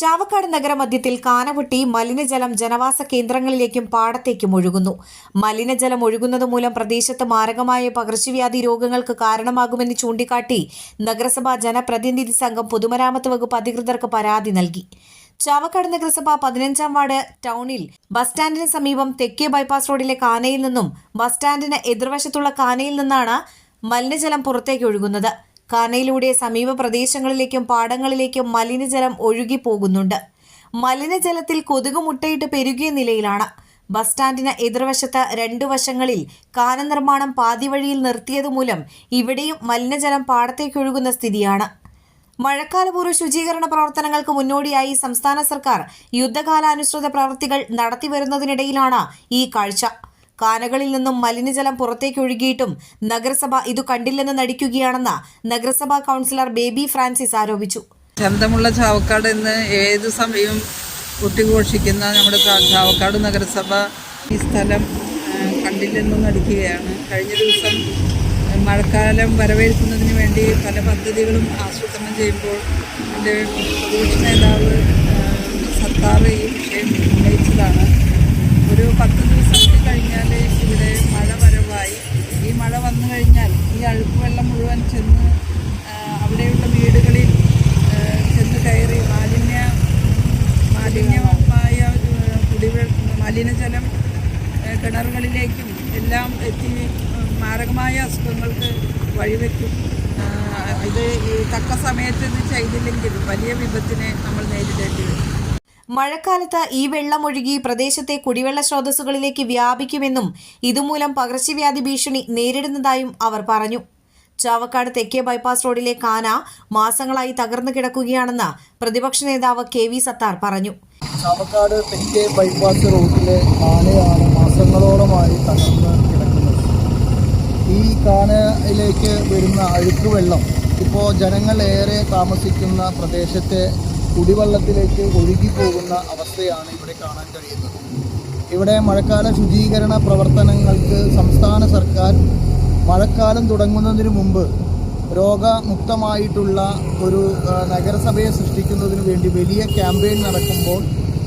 ചാവക്കാട് നഗരമധ്യത്തിൽ കാനപൊട്ടി മലിനജലം ജനവാസ കേന്ദ്രങ്ങളിലേക്കും പാടത്തേക്കും ഒഴുകുന്നു. മലിനജലം ഒഴുകുന്നത് മൂലം പ്രദേശത്ത് മാരകമായ പകർച്ചവ്യാധി രോഗങ്ങൾക്ക് കാരണമാകുമെന്ന് ചൂണ്ടിക്കാട്ടി നഗരസഭാ ജനപ്രതിനിധി സംഘം പൊതുമരാമത്ത് വകുപ്പ് അധികൃതർക്ക് പരാതി നൽകി. ചാവക്കാട് നഗരസഭ പതിനഞ്ചാം വാർഡ് ടൗണിൽ ബസ് സ്റ്റാൻഡിന് സമീപം തെക്കേ ബൈപ്പാസ് റോഡിലെ കാനയിൽ നിന്നും ബസ് സ്റ്റാൻഡിന് എതിർവശത്തുള്ള കാനയിൽ നിന്നാണ് മലിനജലം പുറത്തേക്ക് ഒഴുകുന്നത്. കാനയിലൂടെ സമീപ പ്രദേശങ്ങളിലേക്കും പാടങ്ങളിലേക്കും മലിനജലം ഒഴുകി പോകുന്നുണ്ട് മലിനജലത്തിൽ കൊതുക് മുട്ടയിട്ട് പെരുകിയ നിലയിലാണ്. ബസ് സ്റ്റാൻഡിന് എതിർവശത്ത് രണ്ടു വശങ്ങളിൽ കാന നിർമ്മാണം പാതിവഴിയിൽ നിർത്തിയതുമൂലം ഇവിടെയും മലിനജലം പാടത്തേക്കൊഴുകുന്ന സ്ഥിതിയാണ്. മഴക്കാലപൂർവ ശുചീകരണ പ്രവർത്തനങ്ങൾക്ക് മുന്നോടിയായി സംസ്ഥാന സർക്കാർ യുദ്ധകാലാനുസൃത പ്രവൃത്തികൾ നടത്തിവരുന്നതിനിടയിലാണ് ഈ കാഴ്ച. കാനകളിൽ നിന്നും മലിനജലം പുറത്തേക്കൊഴുകിയിട്ടും നഗരസഭ ഇത് കണ്ടില്ലെന്ന് നടിക്കുകയാണെന്ന് നഗരസഭാ കൗൺസിലർ ബേബി ഫ്രാൻസിസ് ആരോപിച്ചു. ശബ്ദമുള്ള ചാവക്കാട് എന്ന് ഏത് സമയവും കൊട്ടിഘോഷിക്കുന്ന നമ്മുടെ ചാവക്കാട് നഗരസഭ ഈ സ്ഥലം കണ്ടില്ലെന്ന് നടിക്കുകയാണ്. കഴിഞ്ഞ ദിവസം മഴക്കാലം വരവേൽക്കുന്നതിന് വേണ്ടി പല പദ്ധതികളും ആസൂത്രണം ചെയ്യുമ്പോൾ എന്റെ പ്രതിപക്ഷ നേതാവ് സർക്കാർ ഈ വിഷയം ഉന്നയിച്ചതാണ്. ഒരു പത്ത് ദിവസം കഴിഞ്ഞാൽ ഇവിടെ മഴ വരവായി. ഈ മഴ വന്നു കഴിഞ്ഞാൽ ഈ അഴുക്ക് വെള്ളം മുഴുവൻ ചെന്ന് അവിടെയുള്ള വീടുകളിൽ ചെന്ന് കയറി മാലിന്യ മാലിന്യമായ കുടിവെള്ള മലിനജലം കിണറുകളിലേക്കും എല്ലാം എത്തി മാരകമായ അസുഖങ്ങൾക്ക് വഴിവെക്കും. ഇത് ഈ തക്ക സമയത്ത് ഇത് ചെയ്തില്ലെങ്കിൽ വലിയ വിപത്തിനെ നമ്മൾ നേരിടേണ്ടി വരും. മഴക്കാലത്ത് ഈ വെള്ളം ഒഴുകി പ്രദേശത്തെ കുടിവെള്ള സ്രോതസ്സുകളിലേക്ക് വ്യാപിക്കുമെന്നും ഇതുമൂലം പകർച്ചവ്യാധി ഭീഷണി നേരിടുന്നതായും അവർ പറഞ്ഞു. ചാവക്കാട് തെക്കേ ബൈപ്പാസ് റോഡിലെ കാന മാസങ്ങളായി തകർന്നു കിടക്കുകയാണെന്ന് പ്രതിപക്ഷ നേതാവ് കെ വി സത്താർ പറഞ്ഞു. ചാവക്കാട് തെക്കേ ബൈപ്പാസ് റോഡിലെ കാനയാണ് മാസങ്ങളോളമായി തകർന്നു കിടക്കുന്നത്. ഈ കാനയിലേക്ക് വരുന്ന അഴുക്കുവെള്ളം ഇപ്പോൾ ജനങ്ങൾ ഏറെ താമസിക്കുന്ന പ്രദേശത്തെ കുടിവെള്ളത്തിലേക്ക് ഒഴുകിപ്പോകുന്ന അവസ്ഥയാണ് ഇവിടെ കാണാൻ കഴിയുന്നത്. ഇവിടെ മഴക്കാല ശുചീകരണ പ്രവർത്തനങ്ങൾക്ക് സംസ്ഥാന സർക്കാർ മഴക്കാലം തുടങ്ങുന്നതിന് മുമ്പ് രോഗമുക്തമായിട്ടുള്ള ഒരു നഗരസഭയെ സൃഷ്ടിക്കുന്നതിന് വേണ്ടി വലിയ ക്യാമ്പയിൻ നടക്കുമ്പോൾ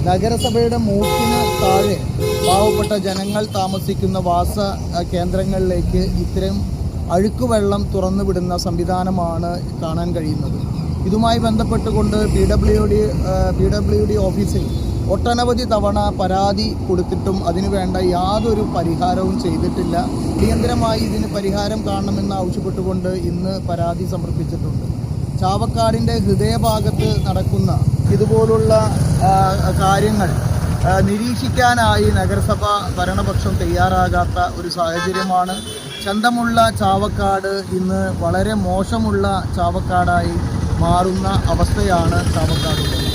നഗരസഭയുടെ മൂക്കിന് താഴെ പാവപ്പെട്ട ജനങ്ങൾ താമസിക്കുന്ന വാസ കേന്ദ്രങ്ങളിലേക്ക് ഇത്തരം അഴുക്കുവെള്ളം തുറന്നുവിടുന്ന സംവിധാനമാണ് കാണാൻ കഴിയുന്നത്. ഇതുമായി ബന്ധപ്പെട്ടുകൊണ്ട് P W D P W D ഓഫീസിൽ ഒട്ടനവധി തവണ പരാതി കൊടുത്തിട്ടും അതിനുവേണ്ട യാതൊരു പരിഹാരവും ചെയ്തിട്ടില്ല. അടിയന്തരമായി ഇതിന് പരിഹാരം കാണണമെന്ന് ആവശ്യപ്പെട്ടുകൊണ്ട് ഇന്ന് പരാതി സമർപ്പിച്ചിട്ടുണ്ട്. ചാവക്കാടിന്റെ ഹൃദയഭാഗത്ത് നടക്കുന്ന ഇതുപോലുള്ള കാര്യങ്ങൾ നിരീക്ഷിക്കാനായി നഗരസഭ ഭരണപക്ഷം തയ്യാറാകാത്ത ഒരു സാഹചര്യമാണ്. ചന്തമുള്ള ചാവക്കാട് ഇന്ന് വളരെ മോശമുള്ള ചാവക്കാടായി മാറുന്ന അവസ്ഥയാണ് ചാവക്കാടുള്ളത്.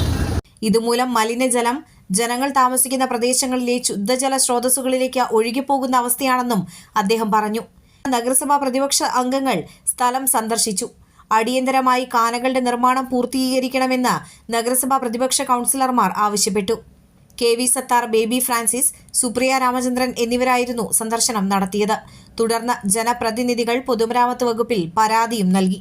ഇതുമൂലം മലിനജലം ജനങ്ങൾ താമസിക്കുന്ന പ്രദേശങ്ങളിലെ ശുദ്ധജല സ്രോതസ്സുകളിലേക്ക് ഒഴുകിപ്പോകുന്ന അവസ്ഥയാണെന്നും അദ്ദേഹം പറഞ്ഞു. നഗരസഭാ പ്രതിപക്ഷ അംഗങ്ങൾ സ്ഥലം സന്ദർശിച്ചു. അടിയന്തരമായി കാനകളുടെ നിർമ്മാണം പൂർത്തീകരിക്കണമെന്ന് നഗരസഭാ പ്രതിപക്ഷ കൗൺസിലർമാർ ആവശ്യപ്പെട്ടു. K V Sattar baby Francis Supriya Ramachandran എന്നിവരായിരുന്നു സന്ദർശനം നടത്തിയത്. തുടർന്ന് ജനപ്രതിനിധികൾ പൊതുമരാമത്ത് വകുപ്പിൽ പരാതിയും നൽകി.